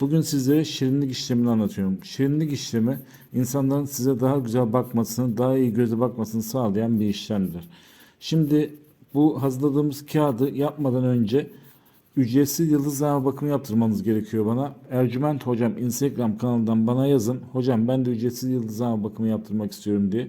Bugün sizlere şirinlik işlemini anlatıyorum. Şirinlik işlemi insanların size daha güzel bakmasını, daha iyi göze bakmasını sağlayan bir işlemdir. Şimdi bu hazırladığımız kağıdı yapmadan önce ücretsiz yıldızlama bakımı yaptırmanız gerekiyor bana. Ercüment Hocam Instagram kanalından bana yazın. Hocam ben de ücretsiz yıldızlama bakımı yaptırmak istiyorum diye.